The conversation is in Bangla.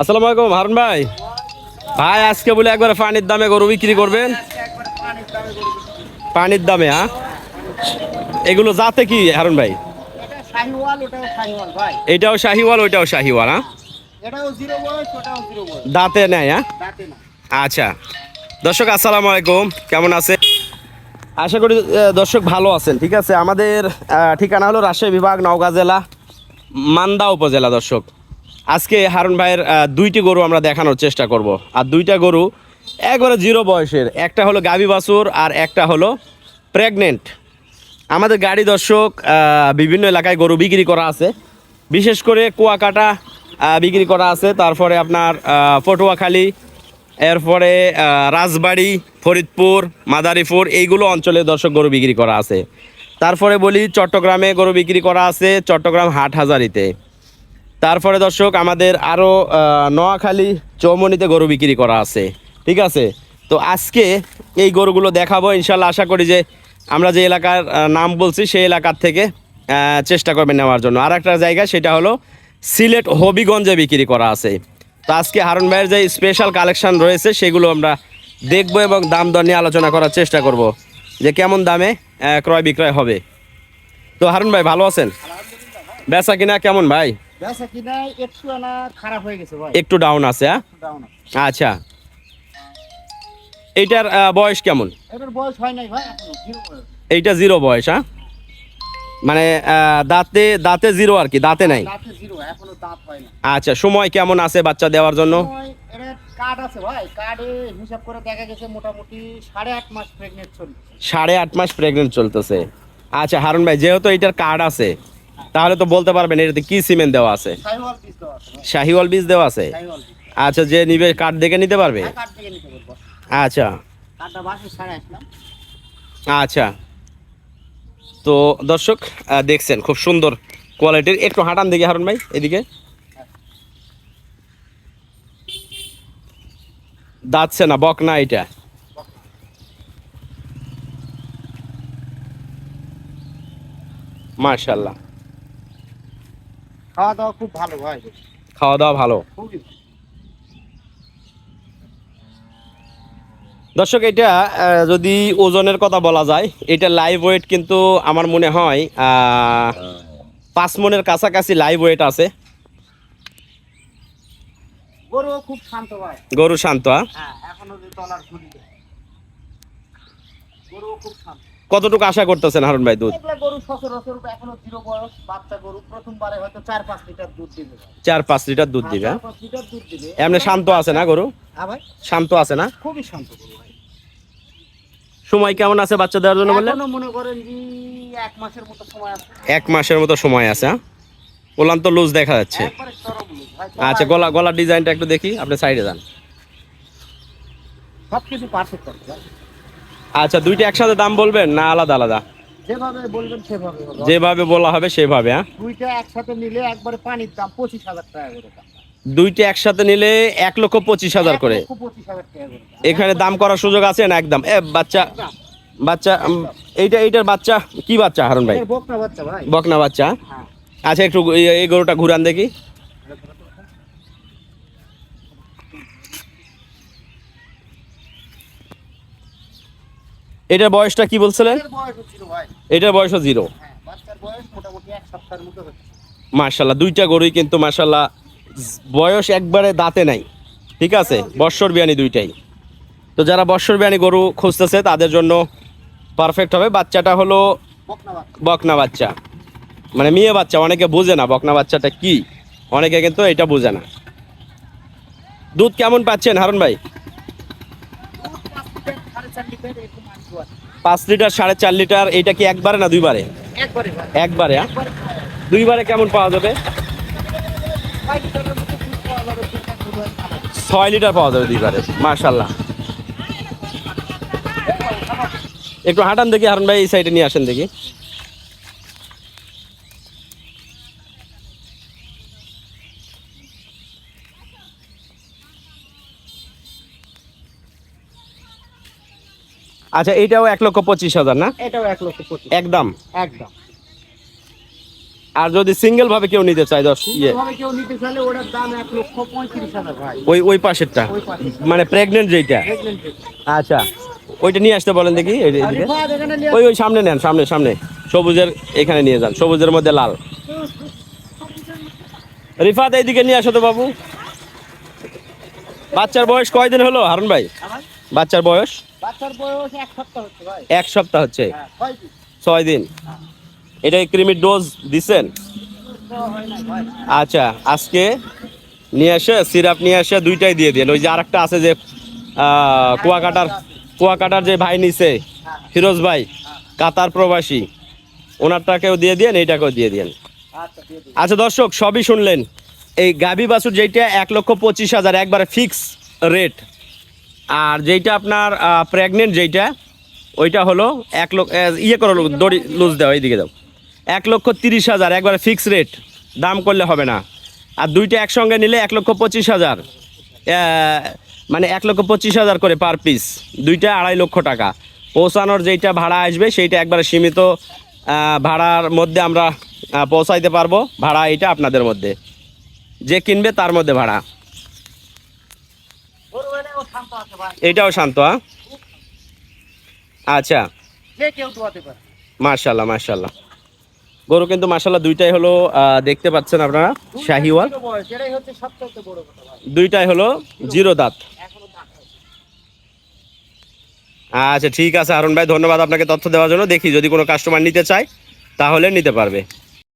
আসসালামু আলাইকুম, হারুন ভাই। ভাই, আজকে বলে একবার পানির দামে গরু বিক্রি করবেন? পানির দামে হ্যাঁ? এগুলো যাতে কি, হারুন ভাই? এটাও শাহিওয়াল, ওইটাও শাহিওয়াল হ্যাঁ? দাঁতে নেয় হ্যাঁ? আচ্ছা। দর্শক, আসসালামু আলাইকুম, কেমন আছে আশা করি দর্শক ভালো আছেন, ঠিক আছে? আমাদের ঠিকানা হলো রাজশাহী বিভাগ, নওগাঁ জেলা, মান্দা উপজেলা, দর্শক। আজকে হারুন ভাইয়ের দুইটি গরু আমরা দেখানোর চেষ্টা করব। আর দুইটা গরু একবারে জিরো বয়সের। একটা হলো গাবি বাছুর আর একটা হলো প্রেগনেন্ট। আমাদের গাড়ি দর্শক বিভিন্ন এলাকায় গরু বিক্রি করা আছে। বিশেষ করে কুয়াকাটা বিক্রি করা আছে। তারপরে আপনার পটুয়াখালী, এরপরে রাজবাড়ি, ফরিদপুর, মাদারীপুর, এইগুলো অঞ্চলে দর্শক গরু বিক্রি করা আছে। তারপরে বলি, চট্টগ্রামে গরু বিক্রি করা আছে, চট্টগ্রাম হাট হাজারিতে। তারপরে দর্শক, আমাদের আরও নোয়াখালী চৌমনিতে গরু বিক্রি করা আছে। ঠিক আছে? তো আজকে এই গরুগুলো দেখাবো, ইনশাল্লাহ আশা করি যে আমরা যে এলাকার নাম বলছি, সেই এলাকার থেকে চেষ্টা করবেন নেওয়ার জন্য। আর একটা জায়গা, সেটা হলো সিলেট হবিগঞ্জে বিক্রি করা আছে। তো আজকে হারুন ভাইয়ের যে স্পেশাল কালেকশন রয়েছে, সেগুলো আমরা দেখব এবং দাম দর নিয়ে আলোচনা করার চেষ্টা করব যে কেমন দামে ক্রয় বিক্রয় হবে। তো হারুন ভাই, ভালো আছেন? বেচা কিনা কেমন ভাই? বেচা কিনা একটু আনা খারাপ হয়ে গেছে ভাই। একটু ডাউন আছে হ্যাঁ? ডাউন আচ্ছা। এইটার বয়স কেমন? এটার বয়স হয় নাই ভাই এইটা জিরো বয়স হ্যাঁ? মানে দাঁতে দাঁতে জিরো আর কি দাঁতে নাই? হয় আচ্ছা সময় কেমন আছে বাচ্চা দেওয়ার জন্য? এটার সাড়ে আট মাস প্রেগনেন্ট চলতেছে। আচ্ছা হারুন ভাই যেহেতু এইটার কার্ড আছে তাহলে তো বলতে পারবেন এটাতে কি সিমেন্ট দেওয়া আছে? শাহিওয়াল বীজ দেওয়া আছে। আচ্ছা যে নিবে কাঠ দেখে নিতে পারবে? হ্যাঁ আচ্ছা। আচ্ছা। তো দর্শক দেখছেন খুব সুন্দর কোয়ালিটির। একটু হাঁটান দিকে হারুন ভাই এদিকে। দাঁতছে না বক না এটা? মার্শাল্লাহ খাওয়া দাওয়া খুব ভালো ভাই। খাওয়া দাওয়া ভালো। দর্শক এটা যদি ওজনের কথা বলা যায় এটা লাইভ ওয়েট কিন্তু আমার মনে হয় পাঁচ মনের কাছাকাছি লাইভ ওয়েট আছে। গরু শান্ত গরু শান্ত হ্যাঁ? এখনও গরু খুব শান্ত। কতটুকু আশা করতেছেন হারুন ভাই দুধ? গরু সচরাচর এখনও জিরো বয়স বাচ্চা গরু প্রথমবারে হয়তো চার পাঁচ লিটার দুধ দিবে। লিটার দুধ হ্যাঁ? পাঁচ লিটার দুধ দিবে। এমনি শান্ত আছে না গরু? হ্যাঁ ভাই। শান্ত আছে না? খুবই শান্ত গরু ভাই। সময় কেমন আছে বাচ্চা দেওয়ার জন্য বললেন? মনে করেন যে এক মাসের মতো সময় আছে। এক মাসের মতো সময় আছে হ্যাঁ? ওলান তো লুজ দেখা যাচ্ছে। আচ্ছা গলা গলার ডিজাইনটা একটু দেখি আপনি সাইডে যান। সবকিছু পারফেক্ট আছে ভাই। আচ্ছা দুইটা একসাথে দাম বলবেন না আলাদা আলাদা? যেভাবে বলবেন সেভাবে যেভাবে বলা হবে সেভাবে হ্যাঁ? দুইটা একসাথে নিলে একবারে পানির দাম পঁচিশ হাজার টাকা করে দুইটা একসাথে নিলে এক লক্ষ পঁচিশ হাজার করে। এখানে দাম করার সুযোগ আছে না একদম? এ বাচ্চা বাচ্চা এইটা এইটার বাচ্চা? কি বাচ্চা হারুন ভাই? বকনা বাচ্চা হ্যাঁ। আচ্ছা একটু এই গরুটা ঘুরান দেখি। এটার বয়সটা কি বলছিলেন? বয়স এটার বয়সও জিরো। হ্যাঁ বয়স মার্শাল্লাহ দুইটা গরুই কিন্তু মার্শাল্লাহ বয়স একবারে দাঁতে নাই। ঠিক আছে? বর্ষর বিয়ানি দুইটাই। তো যারা বর্ষর বিয়ানি গরু খুঁজতেছে তাদের জন্য পারফেক্ট হবে। বাচ্চাটা হলো বকনা বাচ্চা। বকনা বাচ্চা। মানে মেয়ে বাচ্চা অনেকে বোঝে না বকনা বাচ্চাটা কি। অনেকে কিন্তু এটা বোঝে না। দুধ কেমন পাচ্ছেন হারুন ভাই সাড়ে চার লিটার এরকম আনতে পারে। পাঁচ লিটার সাড়ে চার লিটার এটা কি একবারে না দুইবারে একবারে হ্যাঁ? দুইবারে কেমন পাওয়া যাবে। ছয় লিটার পাওয়া যাবে দুইবারে মার্শাল্লাহ একটু হাঁটান দেখি হারুন ভাই এই সাইডে নিয়ে আসেন দেখি আচ্ছা এইটাও এক লক্ষ পঁচিশ হাজার না? এটাও এক লক্ষ পঁচিশ। একদম। একদম। আর যদি সিঙ্গেল ভাবে কেউ নিতে চায় দশ ইয়ে। কেউ নিতে চাইলে ওটার দাম এক লক্ষ পঁয়ত্রিশ হাজার ভাই। ওই ওই পাশেরটা? মানে প্রেগনেন্ট যেটা আচ্ছা। ওইটা নিয়ে আসতে বলেন দেখি ওই ওই সামনে নেন সামনে সামনে। সবুজের এখানে নিয়ে যান সবুজের মধ্যে লাল। রিফাত এইদিকে নিয়ে আসো তো বাবু। বাচ্চার বয়স কয়দিন হলো হারুন ভাই। বাচ্চার বয়স? বাচ্চার বয়স এক সপ্তাহ হচ্ছে ভাই। এক সপ্তাহ হচ্ছে? হ্যাঁ ছয় দিন। ছয় এটা ক্রিমির ডোজ দিচ্ছেন হয় আচ্ছা আজকে নিয়ে এসে সিরাপ নিয়ে এসে দুইটাই দিয়ে দিন ওই যে আরেকটা আছে যে কুয়াকাটার কুয়াকাটার যে ভাই নিছে ফিরোজ ভাই কাতার প্রবাসী ওনারটাকেও দিয়ে দিন এইটাকেও দিয়ে দিন আচ্ছা দিয়ে আচ্ছা দর্শক সবই শুনলেন। এই গাভী বাছুর যেইটা এক লক্ষ পঁচিশ হাজার একবারে ফিক্স রেট আর যেইটা আপনার প্রেগনেন্ট যেইটা, ওইটা হলো এক লক্ষ ইয়ে করো দড়ি লুজ দাও, এইদিকে দাও। এক লক্ষ তিরিশ হাজার, একবারে ফিক্স রেট দাম করলে হবে না। আর দুইটা একসঙ্গে নিলে এক লক্ষ পঁচিশ হাজার। মানে এক লক্ষ পঁচিশ হাজার করে পার পিস দুইটা আড়াই লক্ষ টাকা। পৌঁছানোর যেইটা ভাড়া আসবে, সেইটা একবারে সীমিত ভাড়ার মধ্যে আমরা পৌঁছাইতে পারব। ভাড়া এটা আপনাদের মধ্যে। যে কিনবে তার মধ্যে ভাড়া ওর ওখানে ও শান্ত আছে ভাই এটাও শান্ত? আচ্ছা। মার্শাল্লাহ মার্শাল্লাহ গরু কিন্তু মার্শাল্লাহ দুইটাই হলো দেখতে পাচ্ছেন আপনারা, শাহিওয়াল। দুইটাই হলো জিরো দাঁত। আচ্ছা ঠিক আছে, হারুন ভাই, ধন্যবাদ আপনাকে তথ্য দেওয়ার জন্য। দেখি, যদি কোনো কাস্টমার নিতে চায়, তাহলে নিতে পারবে।